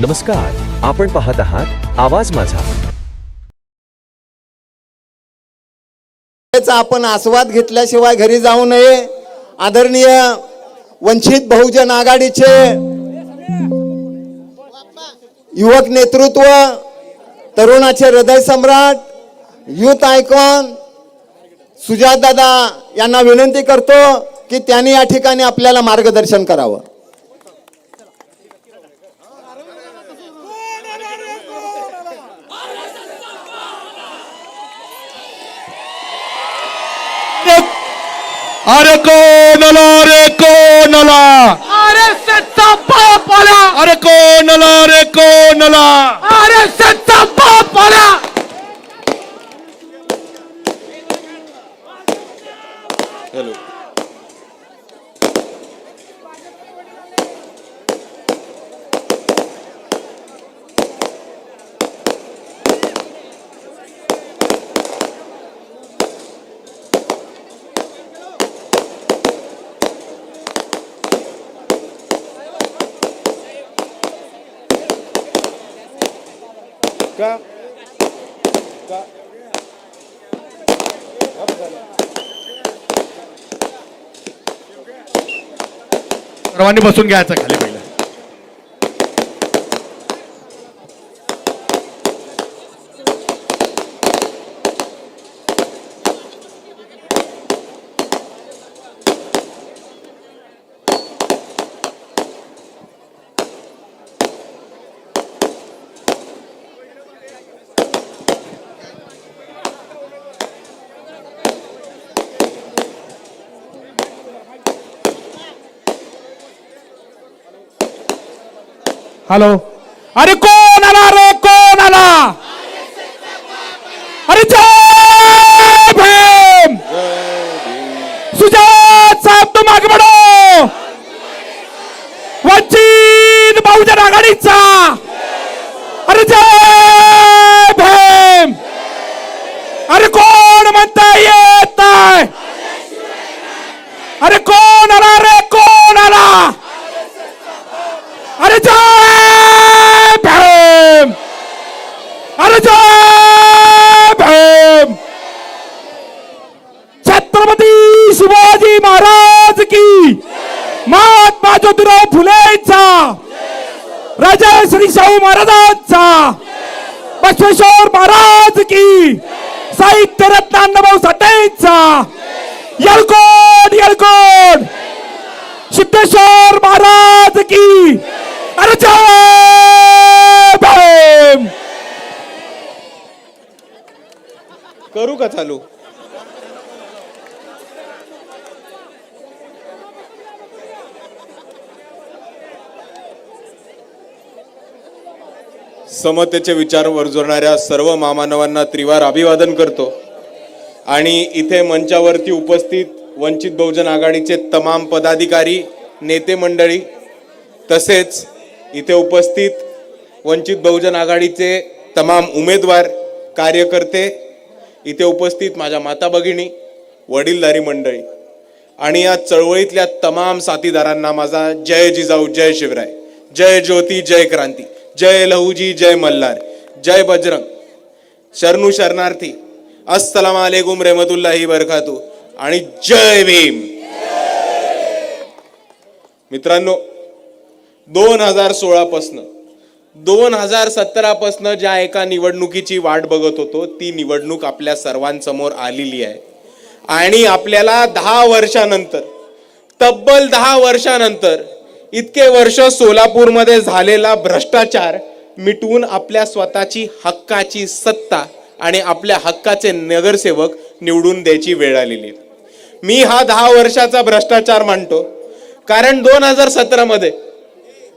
नमस्कार आपण पाहत आहात आवाज माझा. आपण आस्वाद घेतल्याशिवाय घरी जाऊ नये. आदरणीय वंचित बहुजन आघाडीचे युवक नेतृत्व तरुणाचे हृदय सम्राट युथ आयकॉन सुजात दादा यांना विनंती करतो की त्यांनी या ठिकाणी आपल्याला मार्गदर्शन करावं. अरे कोणला रे कोणला अरे सच्चा बाप आला. अरे कोणला रे कोणला अरे सच्चा बाप आला. सर्वांनी बसून घ्यायचं खाली पहिलं हॅलो. अरे कोण आला रे कोण आला? अरे जय भीम. सुजात साहब तुम आगे बढ़ो. वंचित बहुजन आघाडीचा. अरे जय भीम. अरे कोण म्हणताय येत नाही अरे कोण आला रे कोण आला अरे जय भीम अरे जय भीम छत्रपती शिवाजी महाराज की महात्मा ज्योतिराव फुलेचा राजा श्री शाहू महाराजांचा. बसवेश्वर महाराज की. साहित्य रत्न अण्णाभाऊ साठेंचा यलकोट यलकोट सिद्धेश्वर महाराज की. अरे करू का चालू? समतेचे विचार वर्जवणाऱ्या सर्व मामानवांना त्रिवार अभिवादन करतो. आणि इथे मंचावरती उपस्थित वंचित बहुजन आघाडीचे तमाम पदाधिकारी नेते मंडळी तसेच इथे उपस्थित वंचित बहुजन आघाडीचे तमाम उमेदवार कार्यकर्ते इथे उपस्थित माझ्या माता भगिनी वडीलधारी मंडळी आणि या चळवळीतल्या तमाम साथीदारांना माझा जय जिजाऊ जय शिवराय. जय ज्योती जय क्रांती. जय लहूजी जय मल्हार जय बजरंग. शरणू शरणार्थी अस्सलाम वालेकुम रेमतुल्लाही बरखातू आणि जय भीम. मित्रांनो दोन हजार सोळा पासन दोन हजार सतरा पासन ज्या एका निवडणुकीची वाट बघत होतो ती निवडणूक आपल्या सर्वांसमोर आलेली आहे. आणि आपल्याला दहा वर्षानंतर तब्बल दहा वर्षानंतर इतके वर्ष सोलापूरमध्ये झालेला भ्रष्टाचार मिटवून आपल्या स्वतःची हक्काची सत्ता आणि आपल्या हक्काचे नगरसेवक निवडून द्यायची वेळ आलेली. मी हा दहा वर्षाचा भ्रष्टाचार मानतो. कारण दोन हजार सतरामध्ये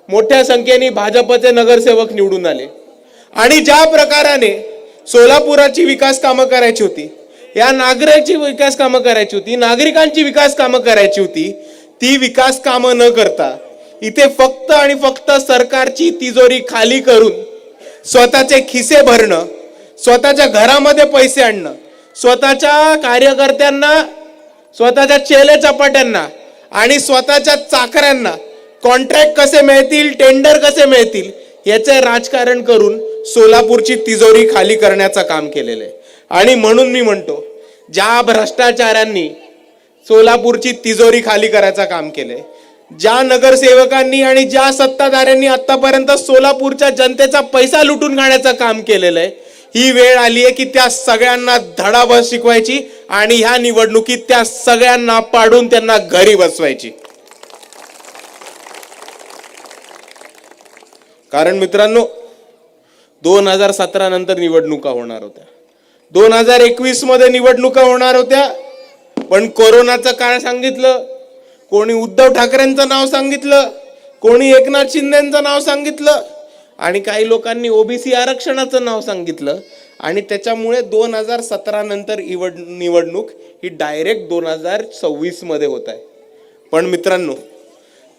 मोठ्या संख्येने भाजपचे नगरसेवक निवडून आले. आणि ज्या प्रकाराने सोलापुराची विकास कामं करायची होती या नागरिकांची विकास कामं करायची होती नागरिकांची विकास कामं करायची होती ती विकास कामं न करता इथे फक्त आणि फक्त सरकारची तिजोरी खाली करून स्वतःचे खिसे भरणं स्वतःच्या घरामध्ये पैसे आणणं स्वतःच्या कार्यकर्त्यांना स्वतःच्या चेले चपाट्यांना आणि स्वतःच्या चाकऱ्यांना कॉन्ट्रॅक्ट कसे मिळतील टेंडर कसे मिळतील याचं राजकारण करून सोलापूरची तिजोरी खाली करण्याचं काम केलेलं आहे. आणि म्हणून मी म्हणतो ज्या भ्रष्टाचारांनी सोलापूरची तिजोरी खाली करायचं काम केलंय ज्या नगरसेवकांनी आणि ज्या सत्ताधाऱ्यांनी आतापर्यंत सोलापूरच्या जनतेचा पैसा लुटून खाण्याचं काम केलेलं आहे ही वेळ आली आहे की त्या सगळ्यांना धडाबस शिकवायची आणि ह्या निवडणुकीत त्या सगळ्यांना पाडून त्यांना घरी बसवायची. कारण मित्रांनो दोन हजार सतरा नंतर निवडणुका होणार होत्या. दोन हजार एकवीसमध्ये निवडणुका होणार होत्या पण कोरोनाचं काळ सांगितलं कोणी उद्धव ठाकरेंचं नाव सांगितलं कोणी एकनाथ शिंदेचं नाव सांगितलं आणि काही लोकांनी ओबीसी आरक्षणाचं नाव सांगितलं आणि त्याच्यामुळे दोन हजार सतरा नंतर इवड निवडणूक ही डायरेक्ट दोन हजार सव्वीसमध्ये होत आहे. पण मित्रांनो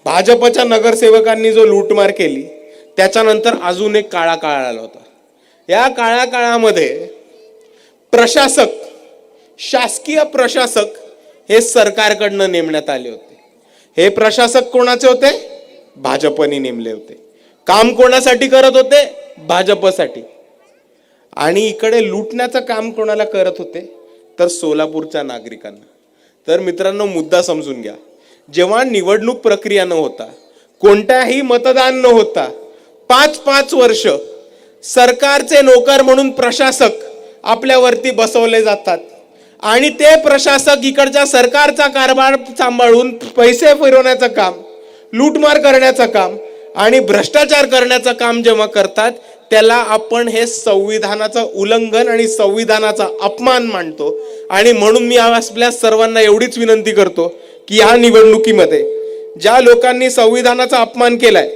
भाजपच्या नगरसेवकांनी जो लूटमार केली त्याच्यानंतर अजून एक काळा काळ आला होता. या काळ्या काळामध्ये प्रशासक शासकीय प्रशासक हे सरकारकडनं नेमण्यात आले होते. हे प्रशासक कोणाचे होते? भाजपने नेमले होते. काम कोणासाठी करत होते? भाजपसाठी. आणि इकडे लुटण्याचं काम कोणाला करत होते? तर सोलापूरच्या नागरिकांना. तर मित्रांनो मुद्दा समजून घ्या. जेव्हा निवडणूक प्रक्रिया न होता कोणत्याही मतदान न होता पाच पाच वर्ष सरकारचे नोकर म्हणून प्रशासक आपल्यावरती बसवले जातात. आणि ते प्रशासक इकडच्या सरकारचा कारभार सांभाळून पैसे फिरवण्याचं काम लूटमार करण्याचं काम आणि भ्रष्टाचार करण्याचं काम जेव्हा करतात त्याला आपण हे संविधानाचं उल्लंघन आणि संविधानाचा अपमान मानतो. आणि म्हणून मी आपल्या सर्वांना एवढीच विनंती करतो की या निवडणुकीमध्ये ज्या लोकांनी संविधानाचा अपमान केलाय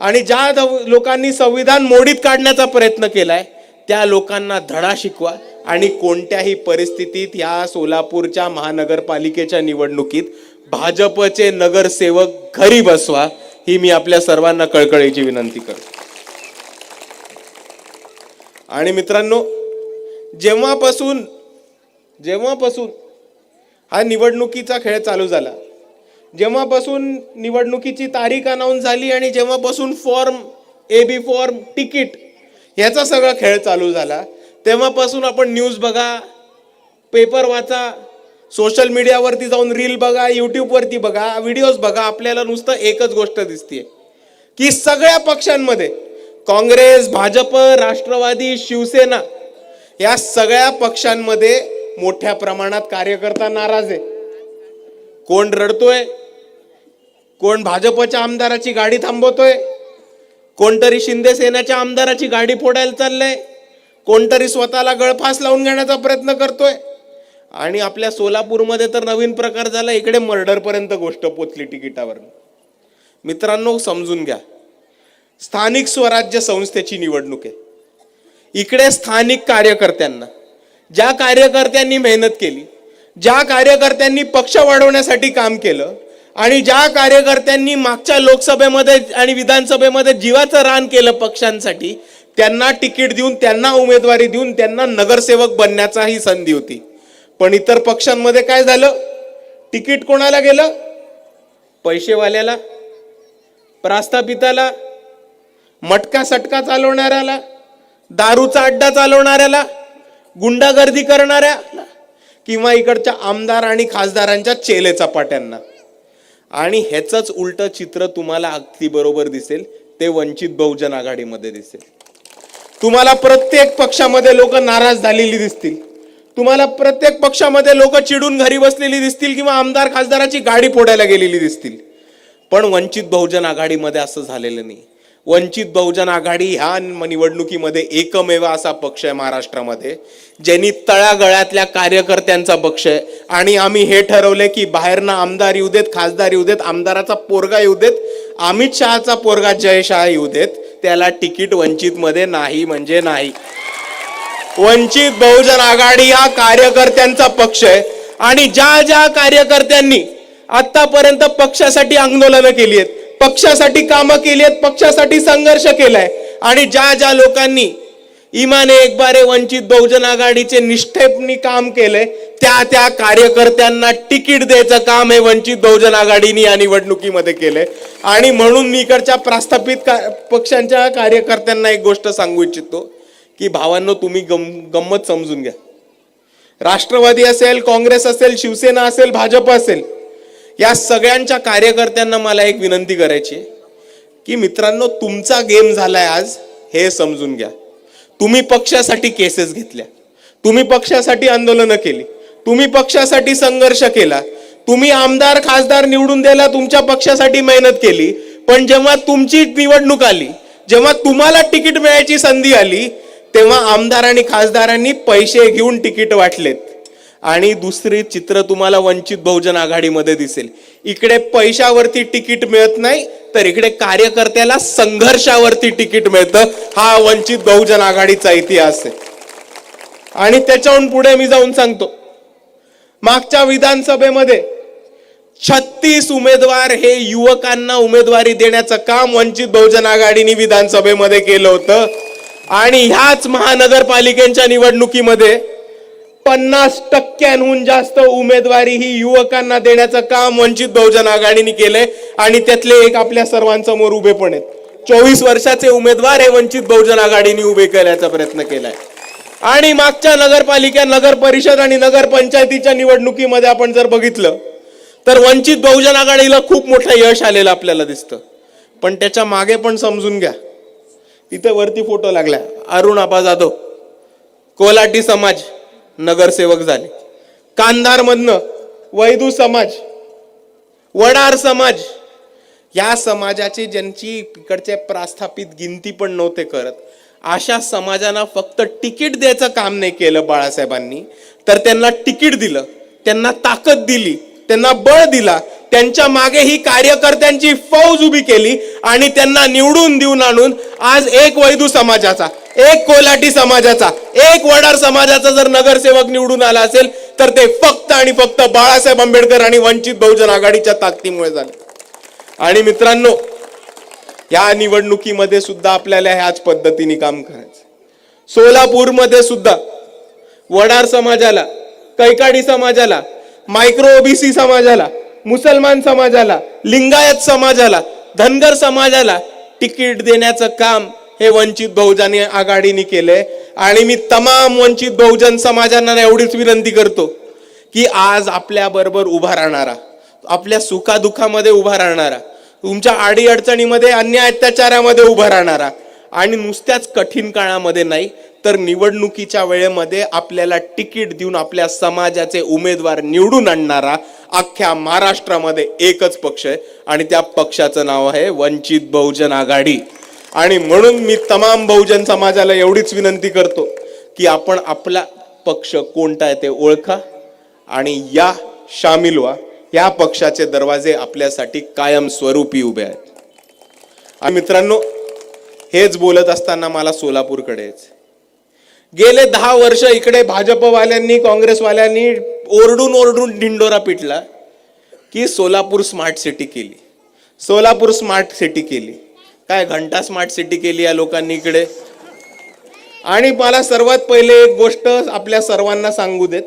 आणि ज्या द- लोकांनी संविधान मोडीत काढण्याचा प्रयत्न केलाय त्या लोकांना धडा शिकवा आणि कोणत्याही परिस्थितीत या सोलापूरच्या महानगरपालिकेच्या निवडणुकीत भाजपचे नगरसेवक घरी बसवा ही मी आपल्या सर्वांना कळकळीची विनंती करतो. आणि मित्रांनो जेव्हापासून जेव्हापासून हा निवडणुकीचा खेळ चालू झाला जेव्हापासून निवडणुकीची तारीख अनाऊन्स झाली आणि जेव्हापासून form A B form ticket ह्याचा सगळा खेळ चालू झाला. तेव्हापासून आपण न्यूज बघा पेपर वाचा सोशल मीडियावरती जाऊन रील बघा यूट्यूबवरती बघा व्हिडिओज बघा आपल्याला नुसतं एकच गोष्ट दिसते की सगळ्या पक्षांमध्ये काँग्रेस भाजप राष्ट्रवादी शिवसेना या सगळ्या पक्षांमध्ये मोठ्या प्रमाणात कार्यकर्ता नाराज आहे. कोण रडतोय? कोण भाजपच्या आमदाराची गाडी थांबवतोय? कोणतरी शिंदे सेनेच्या आमदाराची गाडी फोडायला चाललंय. कोणतरी स्वतःला गळफास लावून घेण्याचा प्रयत्न करतोय. आणि आपल्या सोलापूरमध्ये तर नवीन प्रकार झाला इकडे मर्डरपर्यंत गोष्ट पोचली तिकिटावर मित्रांनो समजून घ्या. स्थानिक स्वराज्य संस्थेची निवडणूक आहे. इकडे स्थानिक कार्यकर्त्यांना ज्या कार्यकर्त्यांनी मेहनत केली ज्या कार्यकर्त्यांनी पक्ष वाढवण्यासाठी काम केलं आणि ज्या कार्यकर्त्यांनी मागच्या लोकसभेमध्ये आणि विधानसभेमध्ये जीवाचं रान केलं पक्षांसाठी त्यांना तिकीट देऊन त्यांना उमेदवारी देऊन त्यांना नगरसेवक बनण्याचाही संधी होती. पण इतर पक्षांमध्ये काय झालं? तिकीट कोणाला गेलं? पैसेवाल्याला प्रास्थापिताला मटका सटका चालवणाऱ्याला दारूचा अड्डा चालवणाऱ्याला गुंडागर्दी करणाऱ्याला किंवा इकडच्या आमदार आणि खासदारांच्या चेले चपाट्यांना. आणि ह्याचंच उलटं चित्र तुम्हाला अगदी बरोबर दिसेल. ते वंचित बहुजन आघाडीमध्ये दिसेल. तुम्हाला प्रत्येक पक्षामध्ये लोक नाराज झालेली दिसतील. तुम्हाला प्रत्येक पक्षामध्ये लोक चिडून घरी बसलेली दिसतील किंवा आमदार खासदाराची गाडी फोडायला गेलेली दिसतील. पण वंचित बहुजन आघाडीमध्ये असं झालेलं नाही. वंचित बहुजन आघाडी ह्या निवडणुकीमध्ये एकमेव असा पक्ष आहे महाराष्ट्रामध्ये ज्यांनी तळागळ्यातल्या कार्यकर्त्यांचा पक्ष आहे. आणि आम्ही हे ठरवले की बाहेरनं आमदार येऊ देत खासदार येऊ देत आमदाराचा पोरगा येऊ देत अमित शहाचा पोरगा जय शहा येऊ देत त्याला तिकीट वंचित मध्ये नाही म्हणजे नाही. वंचित बहुजन आघाडी हा कार्यकर्त्यांचा पक्ष आहे. आणि ज्या ज्या कार्यकर्त्यांनी आतापर्यंत पक्षासाठी आंदोलनं केली आहेत पक्षासाठी कामं केली आहेत पक्षासाठी संघर्ष केलाय. आणि ज्या ज्या लोकांनी इमाने एक बारे वंचित बहुजन आघाडीचे निष्ठेपणी काम केलंय त्या त्या कार्यकर्त्यांना तिकीट द्यायचं काम हे वंचित बहुजन आघाडीने या निवडणुकीमध्ये केलंय. आणि म्हणून मी इकडच्या प्रस्थापित का पक्षांच्या कार्यकर्त्यांना एक गोष्ट सांगू इच्छितो की भावांनो तुम्ही गम गंमत समजून घ्या. राष्ट्रवादी असेल काँग्रेस असेल शिवसेना असेल भाजप असेल या सगळ्यांच्या कार्यकर्त्यांना मला एक विनंती करायची आहे की मित्रांनो तुमचा गेम झालाय आज हे समजून घ्या. तुम्ही पक्षासाठी केसेस घेतल्या. तुम्ही पक्षासाठी आंदोलनं केली. तुम्ही पक्षासाठी संघर्ष केला. तुम्ही आमदार खासदार निवडून द्यायला तुमच्या पक्षासाठी मेहनत केली. पण जेव्हा तुमची निवडणूक आली जेव्हा तुम्हाला तिकीट मिळायची संधी आली तेव्हा आमदार आणि खासदारांनी पैसे घेऊन तिकीट वाटलेत. आणि दुसरी चित्र तुम्हाला वंचित बहुजन आघाडीमध्ये दिसेल. इकडे पैशावरती तिकीट मिळत नाही तर इकडे कार्यकर्त्याला संघर्षावरती तिकीट मिळतं. हा वंचित बहुजन आघाडीचा इतिहास आहे. आणि त्याच्याहून पुढे मी जाऊन सांगतो. मागच्या विधानसभेमध्ये छत्तीस उमेदवार हे युवकांना उमेदवारी देण्याचं काम वंचित बहुजन आघाडीने विधानसभेमध्ये केलं होतं. आणि ह्याच महानगरपालिकेच्या निवडणुकीमध्ये पन्नास टक्क्यांहून जास्त उमेदवारी ही युवकांना देण्याचं काम वंचित बहुजन आघाडीने केलंय. आणि त्यातले एक आपल्या सर्वांसमोर उभे पण आहेत. चोवीस वर्षाचे उमेदवार हे वंचित बहुजन आघाडीने उभे करण्याचा प्रयत्न केलाय. आणि मागच्या नगरपालिका नगर परिषद आणि नगर पंचायतीच्या निवडणुकीमध्ये आपण जर बघितलं तर वंचित बहुजन आघाडीला खूप मोठं यश आलेलं आपल्याला दिसतं. पण त्याच्यामागे पण समजून घ्या. इथं वरती फोटो लागला अरुण आबा जाधव कोलाटी समाज. नगरसेवक झाले. कांधारमधनं वैदू समाज वडार समाज या समाजाचे ज्यांची इकडचे प्रस्थापित गिनती पण नव्हते करत अशा समाजांना फक्त तिकीट द्यायचं काम नाही केलं बाळासाहेबांनी. तर त्यांना तिकीट दिलं त्यांना ताकद दिली त्यांना बळ दिला त्यांच्या मागे ही कार्यकर्त्यांची फौज उभी केली आणि त्यांना निवडून देऊन आणून आज एक वैदू समाजाचा एक कोलाटी समाजाचा एक वडार समाजाचा जर नगरसेवक निवडून आला असेल तर ते फक्त आणि फक्त बाळासाहेब आंबेडकर आणि वंचित बहुजन आघाडीच्या ताकदीमुळे झाले. आणि मित्रांनो या निवडणुकीमध्ये सुद्धा आपल्याला ह्याच पद्धतीने काम करायचं सोलापूरमध्ये सुद्धा वडार समाजाला कैकाडी समाजाला मायक्रो ओबीसी समाजाला मुसलमान समाजाला लिंगायत समाजाला धनगर समाजाला तिकीट देण्याचं काम हे वंचित बहुजन आघाडीने केलंय. आणि मी तमाम वंचित बहुजन समाजांना एवढीच विनंती करतो की आज आपल्या बरोबर उभा राहणारा आपल्या सुखादुखामध्ये उभा राहणारा तुमच्या आडी अडचणीमध्ये अन्याय अत्याचारामध्ये उभा राहणारा आणि नुसत्याच कठीण काळामध्ये नाही तर निवडणुकीच्या वेळेमध्ये आपल्याला तिकीट देऊन आपल्या समाजाचे उमेदवार निवडून आणणारा अख्ख्या महाराष्ट्रामध्ये एकच पक्ष आहे आणि त्या पक्षाचं नाव आहे वंचित बहुजन आघाडी. आणि म्हणून मी तमाम बहुजन समाजाला एवढीच विनंती करतो की आपण आपला पक्ष कोणता आहे ते ओळखा आणि या सामील व्हा. या पक्षाचे दरवाजे आपल्यासाठी कायम स्वरूपी उभे आहेत. आणि मित्रांनो हेच बोलत असताना मला सोलापूरकडेच गेले दहा वर्ष इकडे भाजपवाल्यांनी काँग्रेसवाल्यांनी ओरडून ओरडून ढिंडोरा पिटला की सोलापूर स्मार्ट सिटी केली. सोलापूर स्मार्ट सिटी केली. काय घंटा स्मार्ट सिटी केली या लोकांनी इकडे? आणि मला सर्वात पहिले एक गोष्ट आपल्या सर्वांना सांगू देत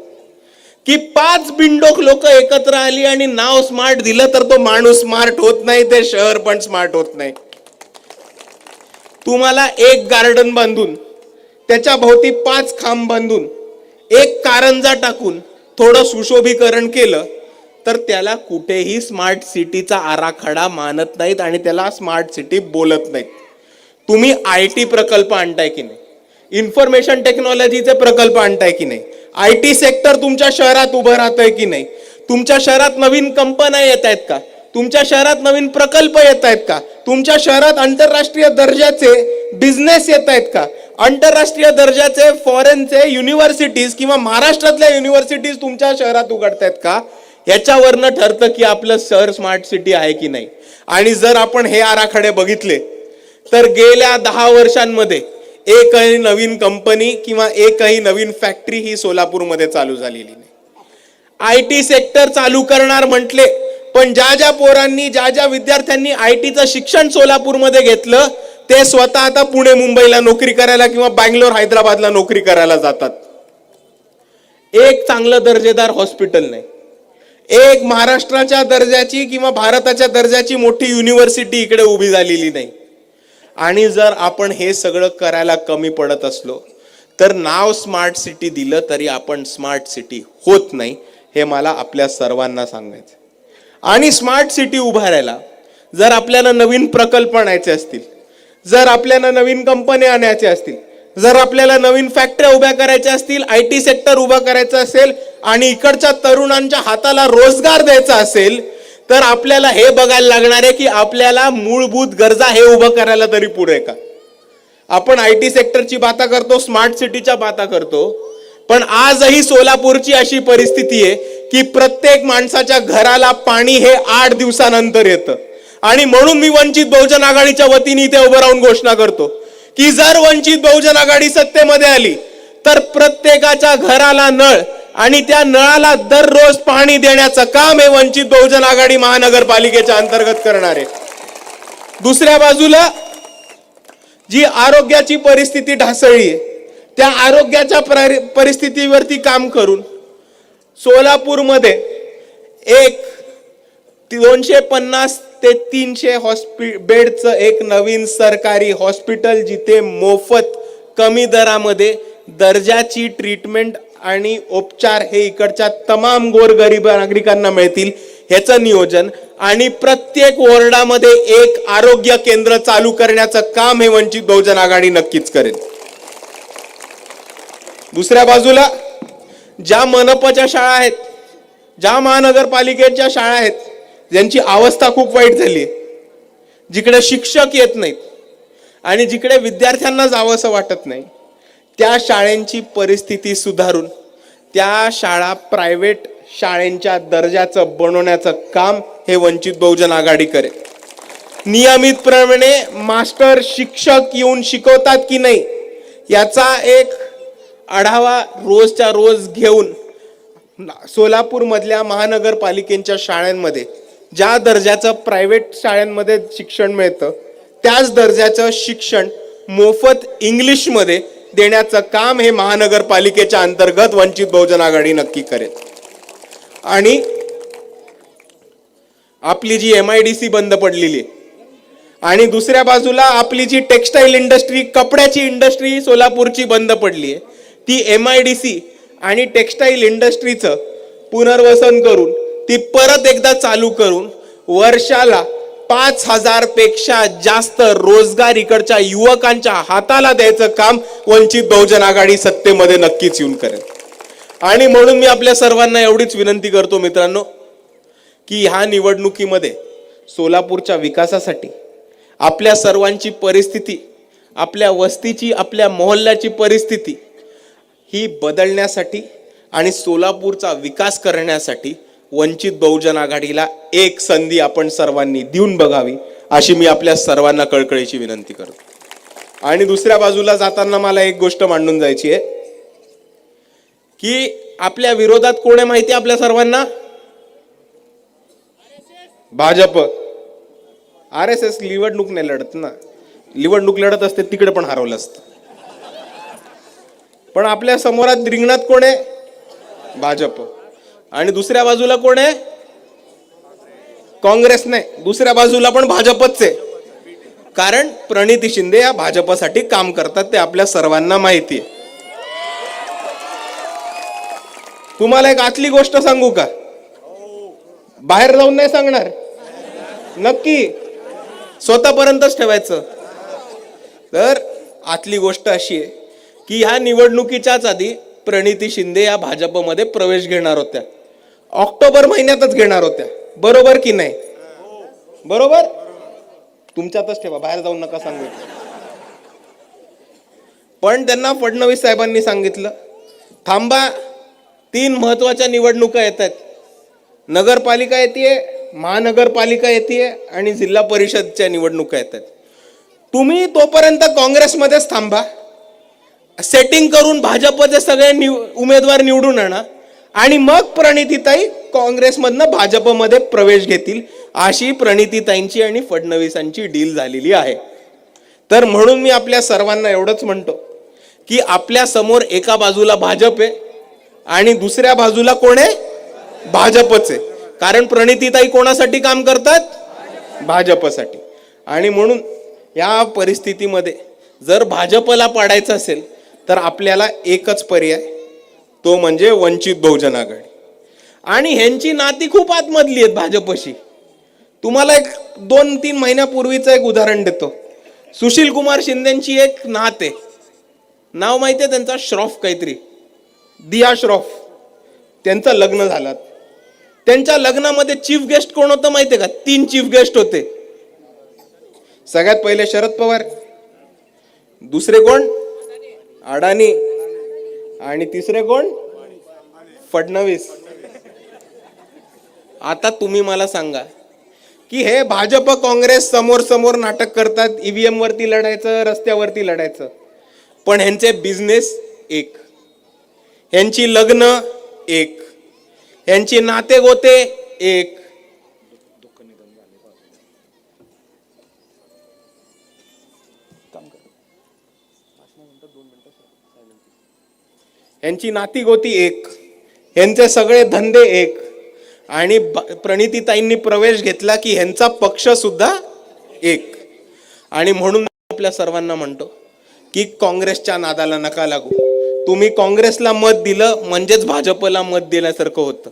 की पाच बिंडोक लोक एकत्र आली आणि नाव स्मार्ट दिलं तर तो माणूस स्मार्ट होत नाही ते शहर पण स्मार्ट होत नाही. तुम्हाला एक गार्डन बांधून त्याच्या भोवती पाच खांब बांधून एक कारंजा टाकून थोडं सुशोभीकरण केलं तर त्याला कुठेही स्मार्ट सिटीचा आराखडा मानत नाहीत आणि त्याला स्मार्ट सिटी बोलत नाहीत. तुम्ही आय टी प्रकल्प आणताय की नाही? इन्फॉर्मेशन टेक्नॉलॉजीचे प्रकल्प आणताय की नाही? आय टी सेक्टर तुमच्या शहरात उभं राहतंय की नाही? तुमच्या शहरात नवीन कंपन्या येत आहेत का? तुमच्या शहरात नवीन प्रकल्प येत आहेत का? तुमच्या शहरात आंतरराष्ट्रीय दर्जाचे बिझनेस येत आहेत का? आंतरराष्ट्रीय दर्जाचे फॉरेनचे युनिव्हर्सिटीज किंवा महाराष्ट्रातल्या युनिव्हर्सिटीज तुमच्या शहरात उघडतायत का? ह्याच्यावरनं ठरतं की आपलं शहर स्मार्ट सिटी आहे की नाही. आणि जर आपण हे आराखडे बघितले तर गेल्या दहा वर्षांमध्ये एकही नवीन कंपनी किंवा एकही नवीन फॅक्टरी ही सोलापूरमध्ये चालू झालेली नाही. आय टी सेक्टर चालू करणार म्हटले पण ज्या ज्या पोरांनी ज्या ज्या विद्यार्थ्यांनी आय टीचं शिक्षण सोलापूरमध्ये घेतलं ते स्वतः आता पुणे मुंबईला नोकरी करायला किंवा बँगलोर हैदराबादला नोकरी करायला जातात. एक चांगलं दर्जेदार हॉस्पिटल नाही. एक महाराष्ट्राच्या दर्जाची किंवा भारताच्या दर्जाची मोठी युनिव्हर्सिटी इकडे उभी झालेली नाही. आणि जर आपण हे सगळं करायला कमी पडत असलो तर नाव स्मार्ट सिटी दिलं तरी आपण स्मार्ट सिटी होत नाही हे मला आपल्या सर्वांना सांगायचं आणि स्मार्ट सिटी उभारायला जर आपल्याला नवीन प्रकल्प आणायचे असतील जर आपल्याला नवीन कंपन्या आणायच्या असतील जर आपल्याला नवीन फॅक्टऱ्या उभ्या करायच्या असतील आय टी सेक्टर उभं करायचं असेल आणि इकडच्या तरुणांच्या हाताला रोजगार द्यायचा असेल तर आपल्याला हे बघायला लागणार आहे की आपल्याला मूलभूत गरजा हे उभं करायला तरी पुढे का? आपण आय टी सेक्टरची बाता करतो स्मार्ट सिटीच्या बाता करतो पण आजही सोलापूरची अशी परिस्थिती आहे की प्रत्येक माणसाच्या घराला पाणी हे आठ दिवसानंतर येतं. आणि म्हणून मी वंचित बहुजन आघाडीच्या वतीने इथे उभं राहून घोषणा करतो. की जर वंचित बहुजन आघाडी सत्तेमध्ये आली तर प्रत्येकाच्या घराला नळ आणि त्या नळाला दररोज पाणी देण्याचं काम हे वंचित बहुजन आघाडी महानगरपालिकेच्या अंतर्गत करणार आहे. दुसऱ्या बाजूला जी आरोग्याची परिस्थिती ढासळली आहे त्या आरोग्याच्या परिस्थितीवरती काम करून सोलापूरमध्ये एक दोनशे पन्नास ते तीनशे हॉस्पि बेडचं एक नवीन सरकारी हॉस्पिटल जिथे मोफत कमी दरामध्ये दर्जाची ट्रीटमेंट आणि उपचार हे इकडच्या तमाम गोरगरीब नागरिकांना मिळतील ह्याचं नियोजन. आणि प्रत्येक वॉर्डामध्ये एक आरोग्य केंद्र चालू करण्याचं काम हे वंचित बहुजन आघाडी नक्कीच करेल. दुसऱ्या बाजूला ज्या मनपाच्या शाळा आहेत ज्या महानगरपालिकेच्या शाळा आहेत ज्यांची अवस्था खूप वाईट झाली. आहे जिकडे शिक्षक येत नाहीत आणि जिकडे विद्यार्थ्यांना जावंसं वाटत नाही त्या शाळेंची परिस्थिती सुधारून त्या शाळा प्रायव्हेट शाळेंच्या दर्जाचं बनवण्याचं काम हे वंचित बहुजन आघाडी करेल. नियमितप्रमाणे मास्टर शिक्षक येऊन शिकवतात की नाही याचा एक आढावा रोजच्या रोज घेऊन सोलापूरमधल्या महानगरपालिकेच्या शाळांमध्ये ज्या दर्जाचं प्रायव्हेट शाळांमध्ये शिक्षण मिळतं त्याच दर्जाचं शिक्षण मोफत इंग्लिशमध्ये देण्याचं काम हे महानगरपालिकेच्या अंतर्गत वंचित बहुजन आघाडी नक्की करेल. आणि आपली जी एम आय डी सी बंद पडलेली आहे आणि दुसऱ्या बाजूला आपली जी टेक्स्टाईल इंडस्ट्री कपड्याची इंडस्ट्री सोलापूरची बंद पडली आहे ती एम आय डी सी आणि टेक्स्टाईल इंडस्ट्रीचं पुनर्वसन करून ती परत एकदा चालू करून वर्षाला पाच हजारपेक्षा जास्त रोजगार इकडच्या युवकांच्या हाताला द्यायचं काम वंचित बहुजन आघाडी सत्तेमध्ये नक्कीच येऊन करेल. आणि म्हणून मी आपल्या सर्वांना एवढीच विनंती करतो मित्रांनो की ह्या निवडणुकीमध्ये सोलापूरच्या विकासासाठी आपल्या सर्वांची परिस्थिती आपल्या वस्तीची आपल्या मोहल्ल्याची परिस्थिती ही बदलण्यासाठी आणि सोलापूरचा विकास करण्यासाठी वंचित बहुजन आघाडीला एक संधी आपण सर्वांनी देऊन बघावी अशी मी आपल्या सर्वांना कळकळीची विनंती करतो. आणि दुसऱ्या बाजूला जाताना मला एक गोष्ट मांडून जायची आहे की आपल्या विरोधात कोण आहे माहिती आहे आपल्या सर्वांना? भाजप. आर एस एस निवडणूक नाही लढत ना. निवडणूक लढत असते तिकडे पण हरवलं असतं. पण आपल्या समोरात रिंगणात कोण आहे? भाजप. आणि दुसऱ्या बाजूला कोण आहे? काँग्रेस नाही. दुसऱ्या बाजूला पण भाजपच आहे. कारण प्रणिती शिंदे या भाजपसाठी काम करतात ते आपल्या सर्वांना माहिती आहे. तुम्हाला एक आतली गोष्ट सांगू का? बाहेर जाऊन नाही सांगणार. नक्की. स्वतःपर्यंतच ठेवायचं. तर आतली गोष्ट अशी आहे की ह्या निवडणुकीच्याच आधी प्रणिती शिंदे या भाजपमध्ये प्रवेश घेणार होत्या. ऑक्टोबर महिन्यातच घेणार होत्या. बरोबर की नाही? बरोबर? तुमच्यातच ठेवा बाहेर जाऊन नका सांगू. पण त्यांना फडणवीस साहेबांनी सांगितलं थांबा तीन महत्त्वाच्या निवडणुका येत आहेत नगरपालिका येते महानगरपालिका येते आणि जिल्हा परिषदच्या निवडणुका येत आहेत तुम्ही तोपर्यंत काँग्रेसमध्येच थांबा. सेटिंग करून भाजपचे सगळे निव उमेदवार निवडून आणा. आणि मग प्रणितीताई काँग्रेसमधनं भाजपमध्ये प्रवेश घेतील अशी प्रणितीताईंची आणि फडणवीसांची डील झालेली आहे. तर म्हणून मी आपल्या सर्वांना एवढंच म्हणतो की आपल्यासमोर एका बाजूला भाजप आहे आणि दुसऱ्या बाजूला कोण आहे? भाजपच आहे. कारण प्रणितीताई कोणासाठी काम करतात? भाजपसाठी. आणि म्हणून या परिस्थितीमध्ये जर भाजपला पाडायचं असेल तर आपल्याला एकच पर्याय तो म्हणजे वंचित बहुजन आघाडी. आणि ह्यांची नाती खूप आतमधली आहेत भाजपशी. तुम्हाला एक दोन तीन महिन्यापूर्वीचं एक उदाहरण देतो. सुशील कुमार शिंदेची एक नात आहे. नाव माहिती आहे त्यांचा? श्रॉफ काहीतरी. दिया श्रॉफ. त्यांचं लग्न झालं. त्यांच्या लग्नामध्ये चीफ गेस्ट कोण होतं माहिती आहे का? तीन चीफ गेस्ट होते. सगळ्यात पहिले शरद पवार. दुसरे कोण? अडाणी. आणि तिसरे कोण? फडणवीस. आता तुम्ही मला सांगा की हे भाजप काँग्रेस समोर समोर नाटक करतात ईव्हीएम वरती लढायचं रस्त्यावरती लढायचं. पण ह्यांचे बिझनेस एक. ह्यांची लग्न एक. ह्यांची नाते गोते एक. यांची नाती गोती एक यांचे सगळे धंदे एक. आणि ब- प्रणितीताईंनी प्रवेश घेतला की ह्यांचा पक्षसुद्धा एक. आणि म्हणून आपल्या सर्वांना म्हणतो की काँग्रेसच्या नादाला नका लागू. तुम्ही काँग्रेसला मत दिलं म्हणजेच भाजपला मत दिल्यासारखं होतं.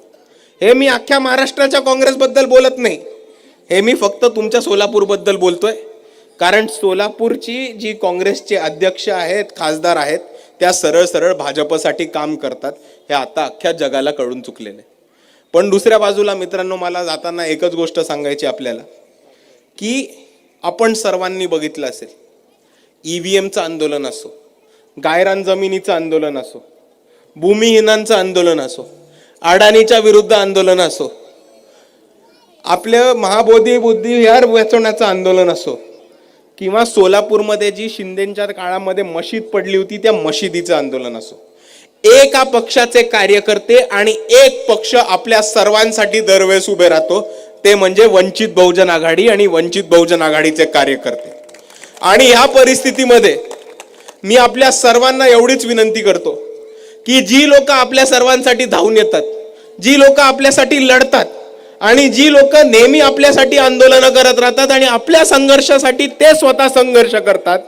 हे मी अख्ख्या महाराष्ट्राच्या काँग्रेसबद्दल बोलत नाही. हे मी फक्त तुमच्या सोलापूरबद्दल बोलतोय. कारण सोलापूरची जी काँग्रेसचे अध्यक्ष आहेत खासदार आहेत त्या सरळ सरळ भाजपसाठी काम करतात हे आता अख्ख्या जगाला कळून चुकलेलं आहे. पण दुसऱ्या बाजूला मित्रांनो मला जाताना एकच गोष्ट सांगायची आपल्याला की आपण सर्वांनी बघितलं असेल ई व्ही एमचं आंदोलन असो गायरान जमिनीचं आंदोलन असो भूमिहीनांचं आंदोलन असो अडाणीच्या विरुद्ध आंदोलन असो आपलं महाबोधी बुद्धी यार वाचवण्याचं आंदोलन असो किंवा सोलापूरमध्ये जी शिंदेच्या काळामध्ये मशीद पडली होती त्या मशिदीचं आंदोलन असो. एका पक्षाचे कार्यकर्ते आणि एक पक्ष आपल्या सर्वांसाठी दरवेळेस उभे राहतो ते म्हणजे वंचित बहुजन आघाडी आणि वंचित बहुजन आघाडीचे कार्यकर्ते. आणि ह्या परिस्थितीमध्ये मी आपल्या सर्वांना एवढीच विनंती करतो की जी लोक आपल्या सर्वांसाठी धावून येतात जी लोक आपल्यासाठी लढतात आणि जी लोक नेहमी आपल्यासाठी आंदोलनं करत राहतात आणि आपल्या संघर्षासाठी ते स्वतः संघर्ष करतात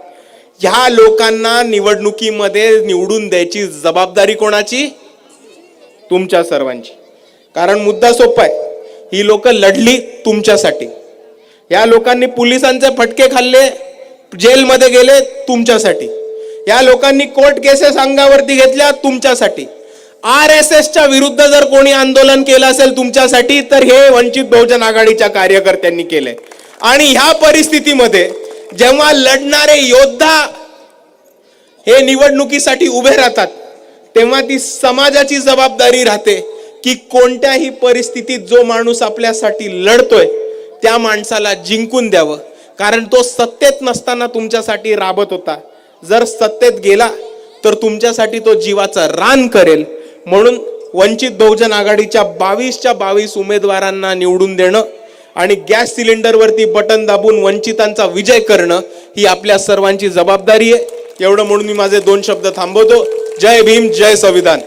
ह्या लोकांना निवडणुकीमध्ये निवडून द्यायची जबाबदारी कोणाची? तुमच्या सर्वांची. कारण मुद्दा सोपा आहे. ही लोक लढली तुमच्यासाठी. या लोकांनी पोलिसांचे फटके खाल्ले जेलमध्ये गेले तुमच्यासाठी. या लोकांनी कोर्ट केसेस अंगावरती घेतल्या तुमच्यासाठी. आर एस एसच्या विरुद्ध जर कोणी आंदोलन केलं असेल तुमच्यासाठी तर हे वंचित बहुजन आघाडीच्या कार्यकर्त्यांनी केले आणि ह्या परिस्थितीमध्ये जेव्हा लढणारे योद्धा हे निवडणुकीसाठी उभे राहतात तेव्हा ती समाजाची जबाबदारी राहते की कोणत्याही परिस्थितीत जो माणूस आपल्यासाठी लढतोय त्या माणसाला जिंकून द्यावं. कारण तो सत्तेत नसताना तुमच्यासाठी राबत होता. जर सत्तेत गेला तर तुमच्यासाठी तो जीवाचं रान करेल. म्हणून वंचित बहुजन आघाडीच्या बावीसच्या बावीस उमेदवारांना निवडून देणं आणि गॅस सिलेंडरवरती बटन दाबून वंचितांचा विजय करणं ही आपल्या सर्वांची जबाबदारी आहे. एवढं म्हणून मी माझे दोन शब्द थांबवतो. जय भीम जय संविधान.